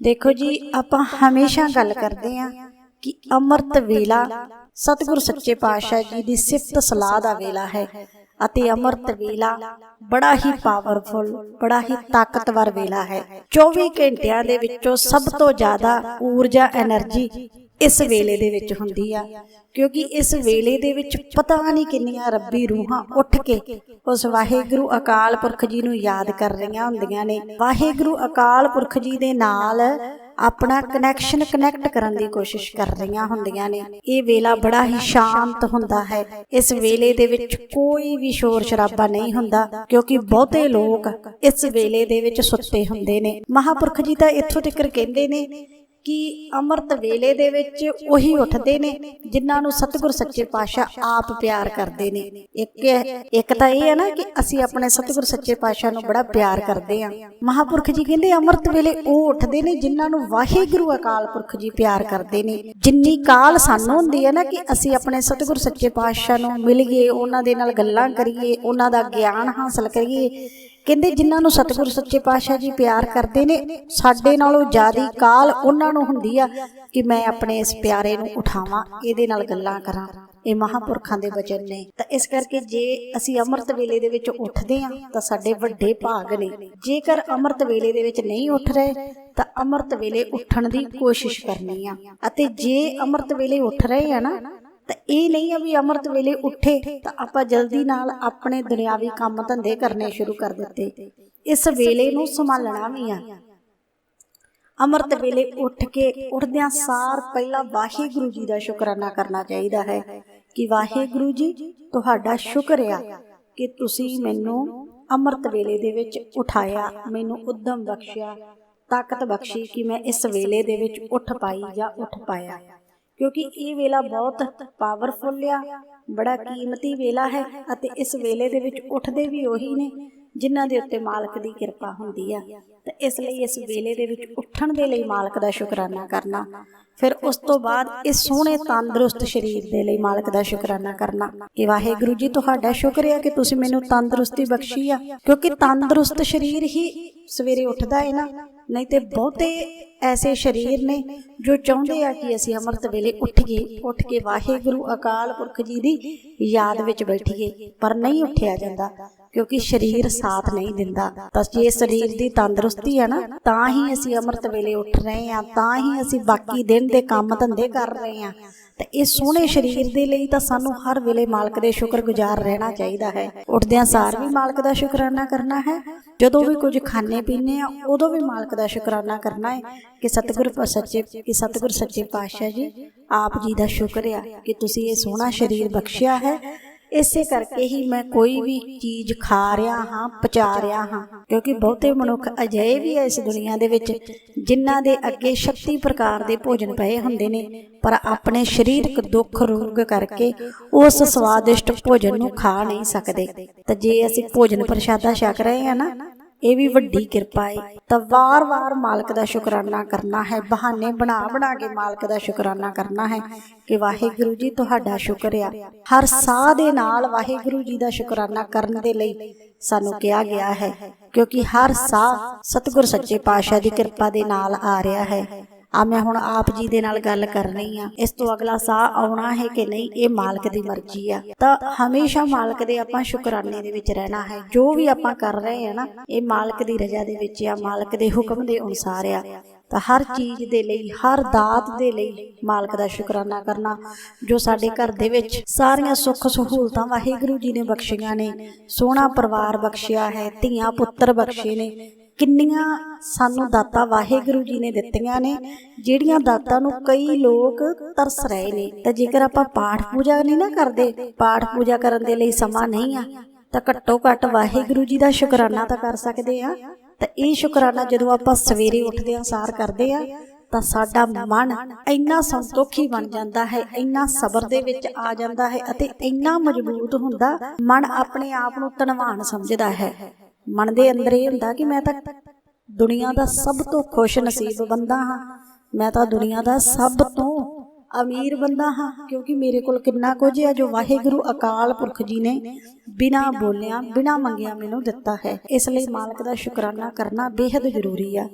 ਦੇਖੋ ਜੀ ਆਪਾਂ ਹਮੇਸ਼ਾ ਗੱਲ ਕਰਦੇ ਆਂ ਕਿ ਅੰਮ੍ਰਿਤ ਵੇਲਾ ਸਤਿਗੁਰ ਸੱਚੇ ਪਾਤਸ਼ਾਹ ਜੀ ਦੀ ਸਿਫਤ ਸਲਾਹ ਦਾ ਵੇਲਾ ਹੈ ਅਤੇ ਅੰਮ੍ਰਿਤ ਵੇਲਾ ਬੜਾ ਹੀ ਪਾਵਰਫੁਲ ਬੜਾ ਹੀ ਤਾਕਤਵਰ ਵੇਲਾ ਹੈ। 24 ਘੰਟਿਆਂ ਦੇ ਵਿੱਚੋਂ ਸਭ ਤੋਂ ਜ਼ਿਆਦਾ ਊਰਜਾ એનર્ਜੀ ਇਸ ਵੇਲੇ ਦੇ ਵਿੱਚ ਹੁੰਦੀ ਆ। ਕਿਉਂਕਿ ਇਸ ਵੇਲੇ ਦੇ ਵਿੱਚ ਪਤਾ ਨਹੀਂ ਕਿੰਨੀਆਂ ਰੱਬੀ ਰੂਹਾਂ ਉੱਠ ਕੇ ਉਸ ਵਾਹਿਗੁਰੂ ਅਕਾਲ ਪੁਰਖ ਜੀ ਨੂੰ ਯਾਦ ਕਰ ਰਹੀਆਂ ਹੁੰਦੀਆਂ ਨੇ। ਵਾਹਿਗੁਰੂ ਅਕਾਲ ਪੁਰਖ ਜੀ ਦੇ ਨਾਲ ਆਪਣਾ ਕਨੈਕਸ਼ਨ ਕਨੈਕਟ ਕਰਨ ਦੀ ਕੋਸ਼ਿਸ਼ ਕਰ ਰਹੀਆਂ ਹੁੰਦੀਆਂ ਨੇ। ਇਹ ਵੇਲਾ ਬੜਾ ਹੀ ਸ਼ਾਂਤ ਹੁੰਦਾ ਹੈ। ਇਸ ਵੇਲੇ ਦੇ ਵਿੱਚ ਕੋਈ ਵੀ ਸ਼ੋਰ ਸ਼ਰਾਬਾ ਨਹੀਂ ਹੁੰਦਾ, ਕਿਉਂਕਿ ਬਹੁਤੇ ਲੋਕ ਇਸ ਵੇਲੇ ਦੇ ਵਿੱਚ ਸੁੱਤੇ ਹੁੰਦੇ ਨੇ। ਮਹਾਪੁਰਖ ਜੀ ਤਾਂ ਇੱਥੋਂ ਤੱਕ ਕਹਿੰਦੇ ਨੇ ਕਿ ਅੰਮ੍ਰਿਤ ਵੇਲੇ ਦੇ ਵਿੱਚ ਉਹੀ ਉੱਠਦੇ ਨੇ ਜਿਨ੍ਹਾਂ ਨੂੰ ਸਤਿਗੁਰ ਸੱਚੇ ਪਾਤਸ਼ਾਹ ਆਪ ਪਿਆਰ ਕਰਦੇ ਨੇ। ਇੱਕ ਇੱਕ ਤਾਂ ਇਹ ਹੈ ਨਾ ਕਿ ਅਸੀਂ ਆਪਣੇ ਸਤਿਗੁਰ ਸੱਚੇ ਪਾਤਸ਼ਾਹ ਨੂੰ ਬੜਾ ਪਿਆਰ ਕਰਦੇ ਹਾਂ। ਮਹਾਪੁਰਖ ਜੀ ਕਹਿੰਦੇ ਅੰਮ੍ਰਿਤ ਵੇਲੇ ਉਹ ਉੱਠਦੇ ਨੇ ਜਿਨ੍ਹਾਂ ਨੂੰ ਵਾਹਿਗੁਰੂ ਅਕਾਲ ਪੁਰਖ ਜੀ ਪਿਆਰ ਕਰਦੇ ਨੇ। ਜਿੰਨੀ ਕਾਲ ਸਾਨੂੰ ਹੁੰਦੀ ਹੈ ਨਾ ਕਿ ਅਸੀਂ ਆਪਣੇ ਸਤਿਗੁਰ ਸੱਚੇ ਪਾਤਸ਼ਾਹ ਨੂੰ ਮਿਲੀਏ ਉਹਨਾਂ ਦੇ ਨਾਲ ਗੱਲਾਂ ਕਰੀਏ, ਉਹਨਾਂ ਦਾ ਗਿਆਨ ਹਾਸਲ ਕਰੀਏ ਕਹਿੰਦੇ ਜਿਨ੍ਹਾਂ ਨੂੰ ਸਤਿਗੁਰ ਸੱਚੇ ਪਾਤਸ਼ਾਹ ਜੀ ਪਿਆਰ ਕਰਦੇ ਨੇ, ਸਾਡੇ ਨਾਲੋਂ ਜ਼ਿਆਦੀ ਕਾਲ ਉਹਨਾਂ ਨੂੰ ਹੁੰਦੀ ਆ ਕਿ ਮੈਂ ਆਪਣੇ ਇਸ ਪਿਆਰੇ ਨੂੰ ਉਠਾਵਾਂ, ਇਹਦੇ ਨਾਲ ਗੱਲਾਂ ਕਰਾਂ। ਇਹ ਮਹਾਪੁਰਖਾਂ ਦੇ ਵਚਨ ਨੇ। ਤਾਂ ਇਸ ਕਰਕੇ ਜੇ ਅਸੀਂ ਅੰਮ੍ਰਿਤ ਵੇਲੇ ਦੇ ਵਿੱਚ ਉੱਠਦੇ ਹਾਂ, ਤਾਂ ਸਾਡੇ ਵੱਡੇ ਭਾਗ ਨੇ। ਜੇਕਰ ਅੰਮ੍ਰਿਤ ਵੇਲੇ ਦੇ ਵਿੱਚ ਨਹੀਂ ਉੱਠ ਰਹੇ, ਤਾਂ ਅੰਮ੍ਰਿਤ ਵੇਲੇ ਉੱਠਣ ਦੀ ਕੋਸ਼ਿਸ਼ ਕਰਨੀ ਆ। ਅਤੇ ਜੇ ਅੰਮ੍ਰਿਤ ਵੇਲੇ ਉੱਠ ਰਹੇ ਆ ਨਾ ਤਾਂ ਇਹ ਨਹੀਂ ਆ ਵੀ ਅੰਮ੍ਰਿਤ ਵੇਲੇ ਉੱਠੇ ਤਾਂ ਆਪਾਂ ਜਲਦੀ ਨਾਲ ਆਪਣੇ ਦੁਨਿਆਵੀ ਕੰਮ ਧੰਦੇ ਕਰਨੇ ਸ਼ੁਰੂ ਕਰ ਦਿੱਤੇ। ਇਸ ਵੇਲੇ ਨੂੰ ਸੰਭਾਲਣਾ ਵੀ ਆ। ਅੰਮ੍ਰਿਤ ਵੇਲੇ ਉੱਠ ਕੇ ਉੱਠਦਿਆਂ ਸਾਰ ਪਹਿਲਾਂ ਵਾਹਿਗੁਰੂ ਜੀ ਦਾ ਸ਼ੁਕਰਾਨਾ ਕਰਨਾ ਚਾਹੀਦਾ ਹੈ ਕਿ ਵਾਹਿਗੁਰੂ ਜੀ, ਤੁਹਾਡਾ ਸ਼ੁਕਰ ਆ ਕਿ ਤੁਸੀਂ ਮੈਨੂੰ ਅੰਮ੍ਰਿਤ ਵੇਲੇ ਦੇ ਵਿੱਚ ਉਠਾਇਆ, ਮੈਨੂੰ ਉਦਮ ਬਖਸ਼ਿਆ, ਤਾਕਤ ਬਖਸ਼ੀ ਕਿ ਮੈਂ ਇਸ ਵੇਲੇ ਦੇ ਵਿੱਚ ਉੱਠ ਪਾਈ ਜਾਂ ਉੱਠ ਪਾਇਆ। ਕਿਉਂਕਿ ਇਹ ਵੇਲਾ ਬਹੁਤ ਪਾਵਰਫੁਲ ਆ, ਬੜਾ ਕੀਮਤੀ ਵੇਲਾ ਹੈ ਅਤੇ ਇਸ ਵੇਲੇ ਦੇ ਵਿੱਚ ਉੱਠਦੇ ਵੀ ਉਹੀ ਨੇ ਜਿਨ੍ਹਾਂ ਦੇ ਉੱਤੇ ਮਾਲਕ ਦੀ ਕਿਰਪਾ ਹੁੰਦੀ ਆ। ਤੇ ਇਸ ਲਈ ਇਸ ਵੇਲੇ ਦੇ ਵਿੱਚ ਉੱਠਣ ਦੇ ਲਈ ਮਾਲਕ ਦਾ ਸ਼ੁਕਰਾਨਾ ਕਰਨਾ, ਫਿਰ ਉਸ ਤੋਂ ਬਾਅਦ ਇਸ ਸੋਹਣੇ ਤੰਦਰੁਸਤ ਸਰੀਰ ਦੇ ਲਈ ਮਾਲਕ ਦਾ ਸ਼ੁਕਰਾਨਾ ਕਰਨਾ ਕਿ ਵਾਹਿਗੁਰੂ ਜੀ, ਤੁਹਾਡਾ ਸ਼ੁਕਰ ਹੈ ਕਿ ਤੁਸੀਂ ਮੈਨੂੰ ਤੰਦਰੁਸਤੀ ਬਖਸ਼ੀ ਆ, ਕਿਉਂਕਿ ਤੰਦਰੁਸਤ ਸਰੀਰ ਹੀ ਸਵੇਰੇ ਉੱਠਦਾ ਹੈ ਨਾ ਨਹੀਂ ਤੇ ਬਹੁਤੇ ਐਸੇ ਸਰੀਰ ਨੇ ਜੋ ਚਾਹੁੰਦੇ ਆ ਕਿ ਅਸੀਂ ਅੰਮ੍ਰਿਤ ਵੇਲੇ ਉੱਠੀਏ, ਉੱਠ ਕੇ ਵਾਹਿਗੁਰੂ ਅਕਾਲ ਪੁਰਖ ਜੀ ਦੀ ਯਾਦ ਵਿੱਚ ਬੈਠੀਏ, ਪਰ ਨਹੀਂ ਉੱਠਿਆ ਜਾਂਦਾ, ਕਿਉਂਕਿ ਸਰੀਰ ਸਾਥ ਨਹੀਂ ਦਿੰਦਾ। ਤਾਂ ਜੇ ਸਰੀਰ ਦੀ ਤੰਦਰੁਸਤੀ ਹੈ ਨਾ, ਤਾਂ ਹੀ ਅਸੀਂ ਅੰਮ੍ਰਿਤ ਵੇਲੇ ਉੱਠ ਰਹੇ ਹਾਂ, ਤਾਂ ਹੀ ਅਸੀਂ ਬਾਕੀ ਦਿਨ ਦੇ ਕੰਮ ਧੰਦੇ ਕਰ ਰਹੇ ਹਾਂ। ਤੇ ਇਹ ਸੋਹਣੇ ਸਰੀਰ ਦੇ ਲਈ ਤਾਂ ਸਾਨੂੰ ਹਰ ਵੇਲੇ ਮਾਲਕ ਦੇ ਸ਼ੁਕਰਗੁਜ਼ਾਰ ਰਹਿਣਾ ਚਾਹੀਦਾ ਹੈ। ਉੱਠਦਿਆਂ ਸਾਰ ਵੀ ਮਾਲਕ ਦਾ ਸ਼ੁਕਰਾਨਾ ਕਰਨਾ ਹੈ। ਜਦੋਂ ਵੀ ਕੁਝ ਖਾਣੇ ਪੀਣੇ ਆ ਉਦੋਂ ਵੀ ਮਾਲਕ ਦਾ ਸ਼ੁਕਰਾਨਾ ਕਰਨਾ ਹੈ ਕਿ ਸਤਿਗੁਰ ਸੱਚੇ, ਕਿ ਸਤਿਗੁਰ ਸੱਚੇ ਪਾਤਸ਼ਾਹ ਜੀ, ਆਪ ਜੀ ਦਾ ਸ਼ੁਕਰ ਆ ਕਿ ਤੁਸੀਂ ਇਹ ਸੋਹਣਾ ਸਰੀਰ ਬਖਸ਼ਿਆ ਹੈ। ਇਸੇ ਕਰਕੇ ਹੀ ਮੈਂ ਕੋਈ ਵੀ ਚੀਜ਼ ਖਾ ਰਿਹਾ ਹਾਂ, ਪਚਾ ਰਿਹਾ ਹਾਂ, ਕਿਉਂਕਿ ਬਹੁਤੇ ਮਨੁੱਖ ਅਜਿਹੇ ਵੀ ਐ ਇਸ ਦੁਨੀਆ ਦੇ ਵਿੱਚ ਜਿਨ੍ਹਾਂ ਦੇ ਅੱਗੇ 36 ਪ੍ਰਕਾਰ ਦੇ ਭੋਜਨ ਪਏ ਹੁੰਦੇ ਨੇ, ਪਰ ਆਪਣੇ ਸਰੀਰਕ ਦੁੱਖ ਰੋਗ ਕਰਕੇ ਉਸ ਸਵਾਦਿਸ਼ਟ ਭੋਜਨ ਨੂੰ ਖਾ ਨਹੀਂ ਸਕਦੇ। ਤਾਂ ਜੇ ਅਸੀਂ ਭੋਜਨ ਪ੍ਰਸ਼ਾਦਾ ਛਕ ਰਹੇ ਹਾਂ ਨਾ ਇਹ ਵੀ ਵੱਡੀ ਕਿਰਪਾ ਹੈ ਤਾਂ ਵਾਰ-ਵਾਰ ਮਾਲਕ ਦਾ ਸ਼ੁਕਰਾਨਾ ਕਰਨਾ ਹੈ, ਬਹਾਨੇ ਬਣਾ ਬਣਾ ਕੇ ਮਾਲਕ ਦਾ ਸ਼ੁਕਰਾਨਾ ਕਰਨਾ ਹੈ ਕਿ ਵਾਹਿਗੁਰੂ ਜੀ ਤੁਹਾਡਾ ਸ਼ੁਕਰ ਆ। ਹਰ ਸਾਹ ਦੇ ਨਾਲ ਵਾਹਿਗੁਰੂ ਜੀ ਦਾ ਸ਼ੁਕਰਾਨਾ ਕਰਨ ਦੇ ਲਈ ਸਾਨੂੰ ਕਿਹਾ ਗਿਆ ਹੈ, ਕਿਉਂਕਿ ਹਰ ਸਾਹ ਸਤਿਗੁਰ ਸੱਚੇ ਪਾਤਸ਼ਾਹ ਦੀ ਕਿਰਪਾ ਦੇ ਨਾਲ ਆ ਰਿਹਾ ਹੈ। ਆ ਮੈਂ ਹੁਣ ਆਪ ਜੀ ਦੇ ਨਾਲ ਗੱਲ ਕਰਨੀ ਆ। ਇਸ ਤੋਂ ਅਗਲਾ ਸਾਹ ਆਉਣਾ ਹੈ ਕਿ ਨਹੀਂ, ਇਹ ਮਾਲਕ ਦੀ ਮਰਜ਼ੀ ਆ। ਤਾਂ ਹਮੇਸ਼ਾ ਮਾਲਕ ਦੇ ਆਪਾਂ ਸ਼ੁਕਰਾਨੇ ਦੇ ਵਿੱਚ ਰਹਿਣਾ ਹੈ। ਜੋ ਵੀ ਆਪਾਂ ਕਰ ਰਹੇ ਆ ਨਾ, ਇਹ ਮਾਲਕ ਦੀ ਰਜ਼ਾ ਦੇ ਵਿੱਚ ਆ, ਮਾਲਕ ਦੇ ਹੁਕਮ ਦੇ ਅਨੁਸਾਰ ਆ। ਤਾਂ ਹਰ ਚੀਜ਼ ਦੇ ਲਈ, ਹਰ ਦਾਤ ਦੇ ਲਈ ਮਾਲਕ ਦਾ ਸ਼ੁਕਰਾਨਾ ਕਰਨਾ, ਜੋ ਸਾਡੇ ਘਰ ਦੇ ਵਿੱਚ ਸਾਰੀਆਂ ਸੁੱਖ ਸਹੂਲਤਾਂ ਵਾਹਿਗੁਰੂ ਜੀ ਨੇ ਬਖਸ਼ੀਆਂ ਨੇ, ਸੋਹਣਾ ਪਰਿਵਾਰ ਬਖਸ਼ਿਆ ਹੈ, ਧੀਆਂ ਪੁੱਤਰ ਬਖਸ਼ੇ ਨੇ ਕਿੰਨੀਆਂ ਸਾਨੂੰ ਦਾਤਾਂ ਵਾਹਿਗੁਰੂ ਜੀ ਨੇ ਦਿੱਤੀਆਂ ਨੇ, ਜਿਹੜੀਆਂ ਦਾਤਾਂ ਨੂੰ ਕਈ ਲੋਕ ਤਰਸ ਰਹੇ ਨੇ। ਤਾਂ ਜੇਕਰ ਆਪਾਂ ਪਾਠ ਪੂਜਾ ਨਹੀਂ ਨਾ ਕਰਦੇ, ਪਾਠ ਪੂਜਾ ਕਰਨ ਦੇ ਲਈ ਸਮਾਂ ਨਹੀਂ ਆ, ਤਾਂ ਘੱਟੋ ਘੱਟ ਵਾਹਿਗੁਰੂ ਜੀ ਦਾ ਸ਼ੁਕਰਾਨਾ ਤਾਂ ਕਰ ਸਕਦੇ ਆ। ਤਾਂ ਇਹ ਸ਼ੁਕਰਾਨਾ ਜਦੋਂ ਆਪਾਂ ਸਵੇਰੇ ਉੱਠਦੇ ਆਂ ਸਾਰ ਕਰਦੇ ਆ ਤਾਂ ਸਾਡਾ ਮਨ ਇੰਨਾ ਸੰਤੋਖੀ ਬਣ ਜਾਂਦਾ ਹੈ, ਇੰਨਾ ਸਬਰ ਦੇ ਵਿੱਚ ਆ ਜਾਂਦਾ ਹੈ ਅਤੇ ਇੰਨਾ ਮਜ਼ਬੂਤ ਹੁੰਦਾ, ਮਨ ਆਪਣੇ ਆਪ ਨੂੰ ਧਨਵਾਨ ਸਮਝਦਾ ਹੈ। ਮਨ ਦੇ ਅੰਦਰ ਇਹ ਹੁੰਦਾ ਕਿ ਮੈਂ ਤਾਂ ਦੁਨੀਆ ਦਾ ਸਭ ਤੋਂ ਖੁਸ਼ ਨਸੀਬ ਬੰਦਾ ਹਾਂ। ਮੈਂ ਤਾਂ ਦੁਨੀਆ ਦਾ ਸਭ ਤੋਂ ਅਮੀਰ ਬੰਦਾ ਹਾਂ, ਕਿਉਂਕਿ ਮੇਰੇ ਕੋਲ ਕਿੰਨਾ ਕੁਝ ਹੈ ਜੋ ਵਾਹਿਗੁਰੂ ਅਕਾਲ ਪੁਰਖ ਜੀ ਨੇ ਬਿਨਾ ਬੋਲਿਆ, ਬਿਨਾ ਮੰਗਿਆ ਮੈਨੂੰ ਦਿੱਤਾ ਹੈ। ਇਸ ਲਈ ਮਾਲਕ ਦਾ ਸ਼ੁਕਰਾਨਾ ਕਰਨਾ ਬੇहद ਜ਼ਰੂਰੀ ਆ।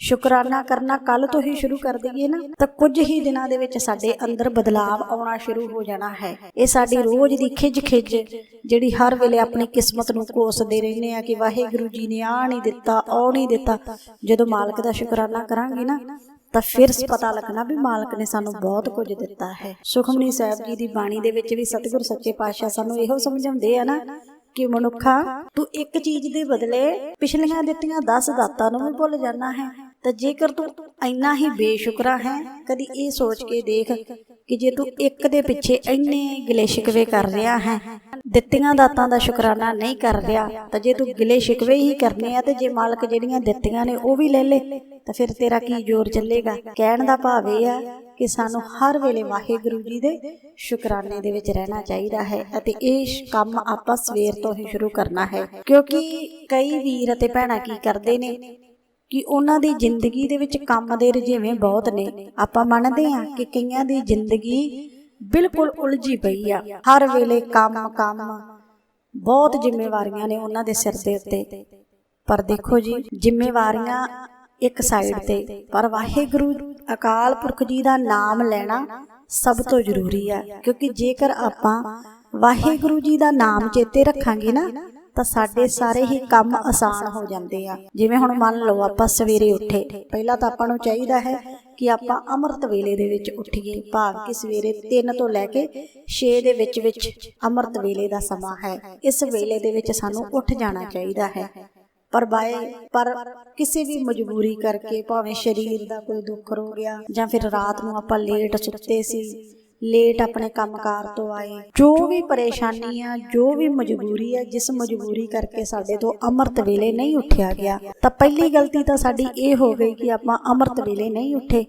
ਸ਼ੁਕਰਾਨਾ ਕਰਨਾ ਕੱਲ ਤੋਂ ਹੀ ਸ਼ੁਰੂ ਕਰ ਦਈਏ ਨਾ, ਤਾਂ ਕੁਝ ਹੀ ਦਿਨਾਂ ਦੇ ਵਿੱਚ ਸਾਡੇ ਅੰਦਰ ਬਦਲਾਵ ਆਉਣਾ ਸ਼ੁਰੂ ਹੋ ਜਾਣਾ ਹੈ। ਇਹ ਸਾਡੀ ਰੋਜ਼ ਦੀ ਖਿਜ ਖਿਜ ਜਿਹੜੀ ਹਰ ਵੇਲੇ ਆਪਣੀ ਕਿਸਮਤ ਨੂੰ ਕੋਸਦੇ ਰਹਿੰਦੇ ਆ ਕਿ ਵਾਹਿਗੁਰੂ ਜੀ ਨੇ ਆ ਨਹੀਂ ਦਿੱਤਾ, ਉਹ ਨਹੀਂ ਦਿੱਤਾ। ਜਦੋਂ ਮਾਲਕ ਦਾ ਸ਼ੁਕਰਾਨਾ ਕਰਾਂਗੇ ਨਾ, ਤਾਂ ਫਿਰ ਪਤਾ ਲੱਗਣਾ ਵੀ ਮਾਲਕ ਨੇ ਸਾਨੂੰ ਬਹੁਤ ਕੁਝ ਦਿੱਤਾ ਹੈ। ਸੁਖਮਨੀ ਸਾਹਿਬ ਜੀ ਦੀ ਬਾਣੀ ਦੇ ਵਿੱਚ ਵੀ ਸਤਿਗੁਰ ਸੱਚੇ ਪਾਤਸ਼ਾਹ ਸਾਨੂੰ ਇਹੋ ਸਮਝਾਉਂਦੇ ਆ ਨਾ ਕਿ ਮਨੁੱਖਾ, ਤੂੰ ਇੱਕ ਚੀਜ਼ ਦੇ ਬਦਲੇ ਪਿਛਲੀਆਂ ਦਿੱਤੀਆਂ 10 ਦਾਤਾਂ ਨੂੰ ਵੀ ਭੁੱਲ ਜਾਣਾ ਹੈ। ਤਾਂ ਜੇਕਰ ਤੂੰ ਇੰਨਾ ਹੀ ਬੇਸ਼ੁਕਰਾ ਹੈ, ਕਦੀ ਇਹ ਸੋਚ ਕੇ ਦੇਖ ਕਿ ਜੇ ਤੂੰ ਇੱਕ ਦੇ ਪਿੱਛੇ ਇੰਨੇ ਗਿਲੇ ਸ਼ਿਕਵੇ ਕਰ ਰਿਹਾ ਹੈ, ਦਿੱਤੀਆਂ ਦਾਤਾਂ ਦਾ ਸ਼ੁਕਰਾਨਾ ਨਹੀਂ ਕਰ ਰਿਹਾ, ਤਾਂ ਜੇ ਤੂੰ ਗਿਲੇ ਸ਼ਿਕਵੇ ਹੀ ਕਰਨੇ ਆ ਤੇ ਜੇ ਮਾਲਕ ਜਿਹੜੀਆਂ ਦਿੱਤੀਆਂ ਨੇ ਉਹ ਵੀ ਲੈ ਲੇ, ਤਾਂ ਫਿਰ ਤੇਰਾ ਕੀ ਜ਼ੋਰ ਚੱਲੇਗਾ? ਕਹਿਣ ਦਾ ਭਾਵ ਇਹ ਆ ਕਿ ਸਾਨੂੰ ਹਰ ਵੇਲੇ ਵਾਹਿਗੁਰੂ ਜੀ ਦੇ ਸ਼ੁਕਰਾਨੇ ਦੇ ਵਿੱਚ ਰਹਿਣਾ ਚਾਹੀਦਾ ਹੈ ਅਤੇ ਇਹ ਕੰਮ ਆਪਾਂ ਸਵੇਰ ਤੋਂ ਹੀ ਸ਼ੁਰੂ ਕਰਨਾ ਹੈ, ਕਿਉਂਕਿ ਕਈ ਵੀਰ ਅਤੇ ਭੈਣਾਂ ਕੀ ਕਰਦੇ ਨੇ? ਕਿ ਉਹਨਾਂ ਦੀ ਜ਼ਿੰਦਗੀ ਦੇ ਵਿੱਚ ਕੰਮ ਦੇ ਰੁਝੇਵੇਂ ਬਹੁਤ ਨੇ। ਆਪਾਂ ਮੰਨਦੇ ਹਾਂ ਕਿ ਕਈਆਂ ਦੀ ਜ਼ਿੰਦਗੀ ਬਿਲਕੁਲ ਉਲਝੀ ਪਈ ਆ। ਹਰ ਵੇਲੇ ਕੰਮ ਕੰਮ ਬਹੁਤ ਜ਼ਿੰਮੇਵਾਰੀਆਂ ਨੇ ਉਹਨਾਂ ਦੇ ਸਿਰ ਦੇ ਉੱਤੇ। ਪਰ ਦੇਖੋ ਜੀ, ਜ਼ਿੰਮੇਵਾਰੀਆਂ ਇੱਕ ਸਾਈਡ ਤੇ। ਪਰ ਵਾਹਿਗੁਰੂ ਅਕਾਲ ਪੁਰਖ ਜੀ ਦਾ ਨਾਮ ਲੈਣਾ ਸਭ ਤੋਂ ਜ਼ਰੂਰੀ ਆ। ਕਿਉਂਕਿ ਜੇਕਰ ਆਪਾਂ ਵਾਹਿਗੁਰੂ ਜੀ ਦਾ ਨਾਮ ਚੇਤੇ ਰੱਖਾਂਗੇ ਨਾ ਤਾਂ ਸਾਡੇ ਸਾਰੇ ਹੀ ਕੰਮ ਆਸਾਨ ਹੋ ਜਾਂਦੇ ਆ। ਜਿਵੇਂ ਹੁਣ ਮੰਨ ਲਓ ਆਪਾਂ ਸਵੇਰੇ ਉੱਠੇ। ਪਹਿਲਾਂ ਤਾਂ ਆਪਾਂ ਨੂੰ ਚਾਹੀਦਾ ਹੈ ਕਿ ਆਪਾਂ ਅੰਮ੍ਰਿਤ ਵੇਲੇ ਦੇ ਵਿੱਚ ਉੱਠੀਏ। ਭਾਵ ਕਿ ਸਵੇਰੇ 3 ਤੋਂ ਲੈ ਕੇ 6 ਦੇ ਵਿੱਚ ਵਿੱਚ ਅੰਮ੍ਰਿਤ ਵੇਲੇ ਦਾ ਸਮਾਂ ਹੈ। ਇਸ ਵੇਲੇ ਦੇ ਵਿੱਚ ਸਾਨੂੰ ਉੱਠ ਜਾਣਾ ਚਾਹੀਦਾ ਹੈ। ਪਰ ਬਾਏ, ਪਰ ਕਿਸੇ ਵੀ ਮਜਬੂਰੀ ਕਰਕੇ, ਭਾਵੇਂ ਸਰੀਰ ਦਾ ਕੋਈ ਦੁੱਖ ਹੋ ਗਿਆ ਜਾਂ ਫਿਰ ਰਾਤ ਨੂੰ ਆਪਾਂ ਲੇਟ ਸੁੱਤੇ ਸੀ ਲੇਟ ਆਪਣੇ ਕੰਮਕਾਰ ਤੋਂ ਆਏ। ਜੋ ਵੀ ਪਰੇਸ਼ਾਨੀ ਆ ਜੋ ਵੀ ਮਜਬੂਰੀ ਆ ਜਿਸ ਮਜਬੂਰੀ ਕਰਕੇ ਸਾਡੇ ਤੋਂ ਅੰਮ੍ਰਿਤ ਵੇਲੇ ਨਹੀਂ ਉੱਠਿਆ ਗਿਆ। ਤਾਂ ਪਹਿਲੀ ਗਲਤੀ ਤਾਂ ਸਾਡੀ ਇਹ ਹੋ ਗਈ ਕਿ ਆਪਾਂ ਅੰਮ੍ਰਿਤ ਵੇਲੇ ਨਹੀਂ ਉੱਠੇ।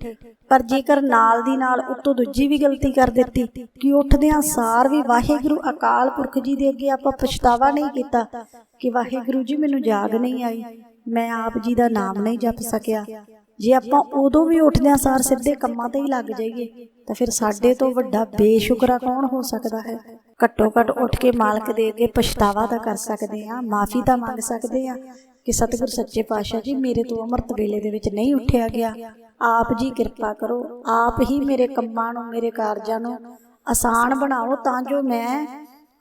ਪਰ ਜੇਕਰ ਨਾਲ ਦੀ ਨਾਲ ਉਤੋਂ ਦੂਜੀ ਵੀ ਗਲਤੀ ਕਰ ਦਿੱਤੀ ਕਿ ਉੱਠਦਿਆਂ ਸਾਰ ਵੀ ਵਾਹਿਗੁਰੂ ਅਕਾਲ ਪੁਰਖ ਜੀ ਦੇ ਅੱਗੇ ਆਪਾਂ ਪਛਤਾਵਾ ਨਹੀਂ ਕੀਤਾ ਕਿ ਵਾਹਿਗੁਰੂ ਜੀ ਮੈਨੂੰ ਜਾਗ ਨਹੀਂ ਆਈ। ਮੈਂ ਆਪ ਜੀ ਦਾ ਨਾਮ ਨਹੀਂ ਜਪ ਸਕਿਆ। ਜੇ ਆਪਾਂ ਉਦੋਂ ਵੀ ਉੱਠਦਿਆਂ ਸਾਰ ਸਿੱਧੇ ਕੰਮਾਂ ਤੇ ਹੀ ਲੱਗ ਜਾਈਏ, ਤਾਂ ਫਿਰ ਸਾਡੇ ਤੋਂ ਵੱਡਾ ਬੇਸ਼ੁਕਰਾ ਕੌਣ ਹੋ ਸਕਦਾ ਹੈ? ਘੱਟੋ ਘੱਟ ਉੱਠ ਕੇ ਮਾਲਕ ਦੇ ਅੱਗੇ ਪਛਤਾਵਾ ਤਾਂ ਕਰ ਸਕਦੇ ਆ ਮਾਫੀ ਤਾਂ ਮੰਗ ਸਕਦੇ ਆ ਕਿ ਸਤਿਗੁਰ ਸੱਚੇ ਪਾਤਸ਼ਾਹ ਜੀ, ਮੇਰੇ ਤੋਂ ਅੰਮ੍ਰਿਤ ਵੇਲੇ ਦੇ ਵਿੱਚ ਨਹੀਂ ਉੱਠਿਆ ਗਿਆ। ਆਪ ਜੀ ਕਿਰਪਾ ਕਰੋ, ਆਪ ਹੀ ਮੇਰੇ ਕੰਮਾਂ ਨੂੰ, ਮੇਰੇ ਕਾਰਜਾਂ ਨੂੰ ਆਸਾਨ ਬਣਾਓ ਤਾਂ ਜੋ ਮੈਂ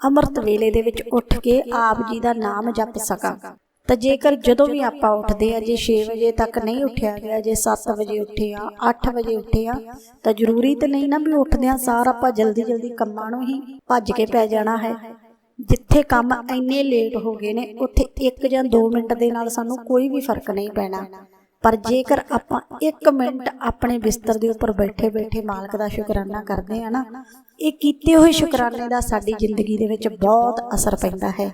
ਅੰਮ੍ਰਿਤ ਵੇਲੇ ਦੇ ਵਿੱਚ ਉੱਠ ਕੇ ਆਪ ਜੀ ਦਾ ਨਾਮ ਜਪ ਸਕਾਂ। ਤਾਂ ਜੇਕਰ ਜਦੋਂ ਵੀ ਆਪਾਂ ਉੱਠਦੇ ਆ ਜੇ 6 ਵਜੇ ਤੱਕ ਨਹੀਂ ਉੱਠਿਆ ਗਿਆ ਜੇ 7 ਵਜੇ ਉੱਠੇ ਆ 8 ਵਜੇ ਉੱਠੇ ਆ ਤਾਂ ਜ਼ਰੂਰੀ ਤਾਂ ਨਹੀਂ ਨਾ ਵੀ ਉੱਠਦਿਆਂ ਸਾਰ ਆਪਾਂ ਜਲਦੀ ਜਲਦੀ ਕੰਮਾਂ ਨੂੰ ਹੀ ਭੱਜ ਕੇ ਪੈ ਜਾਣਾ ਹੈ। ਜਿੱਥੇ ਕੰਮ ਇੰਨੇ ਲੇਟ ਹੋ ਗਏ ਨੇ ਉੱਥੇ 1 ਜਾਂ 2 ਮਿੰਟ ਦੇ ਨਾਲ ਸਾਨੂੰ ਕੋਈ ਵੀ ਫ਼ਰਕ ਨਹੀਂ ਪੈਣਾ। ਪਰ ਜੇਕਰ ਆਪਾਂ 1 ਮਿੰਟ ਆਪਣੇ ਬਿਸਤਰ ਦੇ ਉੱਪਰ ਬੈਠੇ ਬੈਠੇ ਮਾਲਕ ਦਾ ਸ਼ੁਕਰਾਨਾ ਕਰਦੇ ਆ ਨਾ ਇਹ ਕੀਤੇ ਹੋਏ ਸ਼ੁਕਰਾਨੇ ਦਾ ਸਾਡੀ ਜ਼ਿੰਦਗੀ ਦੇ ਵਿੱਚ ਬਹੁਤ ਅਸਰ ਪੈਂਦਾ ਹੈ